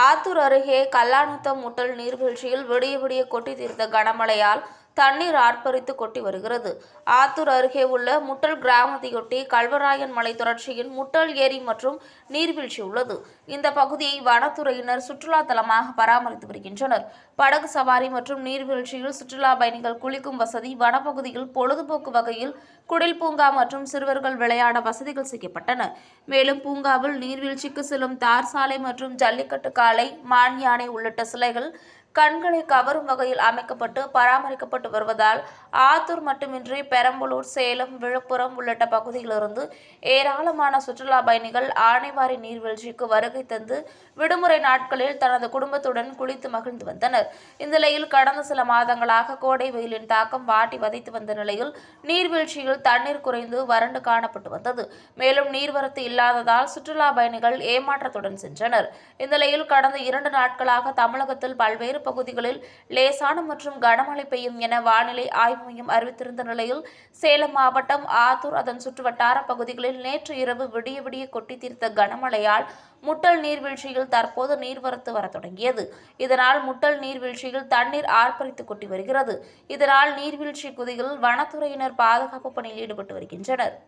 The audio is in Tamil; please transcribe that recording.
ஆத்தூர் அருகே கல்லாநத்தம் முட்டல் நீர்வீழ்ச்சியில் விடிய விடிய கொட்டி தீர்த்த கனமழையால் தண்ணீர் ஆர்ப்பரித்து கொட்டி வருகிறது. ஆத்தூர் அருகே உள்ள முட்டல் கிராமத்தையொட்டி கல்வராயன் மலை தொடர்ச்சியின் முட்டல் ஏரி மற்றும் நீர்வீழ்ச்சி உள்ளது. இந்த பகுதியை வனத்துறையினர் சுற்றுலா தலமாக பராமரித்து வருகின்றனர். படகு சவாரி மற்றும் நீர்வீழ்ச்சியில் சுற்றுலா பயணிகள் குளிக்கும் வசதி வனப்பகுதியில் பொழுதுபோக்கு வகையில் குடில் பூங்கா மற்றும் சிறுவர்கள் விளையாட வசதிகள் செய்யப்பட்டன. மேலும் பூங்காவில் நீர்வீழ்ச்சிக்கு செல்லும் தார் சாலை மற்றும் ஜல்லிக்கட்டு காலை மான் யானை உள்ளிட்ட சிலைகள் கண்களை கவரும் வகையில் அமைக்கப்பட்டு பராமரிக்கப்பட்டு வருவதால் ஆத்தூர் மட்டுமின்றி பெரம்பலூர் சேலம் விழுப்புரம் உள்ளிட்ட பகுதியிலிருந்து ஏராளமான சுற்றுலா பயணிகள் ஆனைவாரி நீர்வீழ்ச்சிக்கு வருகை தந்து விடுமுறை நாட்களில் தனது குடும்பத்துடன் குளித்து மகிழ்ந்து வந்தனர். இந்நிலையில் கடந்த சில மாதங்களாக கோடை வெயிலின் தாக்கம் வாட்டி வதைத்து வந்த நிலையில் நீர்வீழ்ச்சியில் தண்ணீர் குறைந்து வறண்டு காணப்பட்டு வந்தது. மேலும் நீர்வரத்து இல்லாததால் சுற்றுலா பயணிகள் ஏமாற்றத்துடன் சென்றனர். இந்நிலையில் கடந்த இரண்டு நாட்களாக தமிழகத்தில் பல்வேறு பல்வேறு பகுதிகளில் லேசான மற்றும் கனமழை பெய்யும் என வானிலை ஆய்வு மையம் அறிவித்திருந்த நிலையில் சேலம் மாவட்டம் ஆத்தூர் அதன் சுற்றுவட்டார பகுதிகளில் நேற்று இரவு விடிய விடிய கொட்டி தீர்த்த கனமழையால் முட்டல் நீர்வீழ்ச்சியில் தற்போது நீர்வரத்து வர தொடங்கியது. இதனால் முட்டல் நீர்வீழ்ச்சியில் தண்ணீர் ஆர்ப்பரித்து கொட்டி வருகிறது. இதனால் நீர்வீழ்ச்சி குதியில் வனத்துறையினர் பாதுகாப்பு பணியில் ஈடுபட்டு வருகின்றனர்.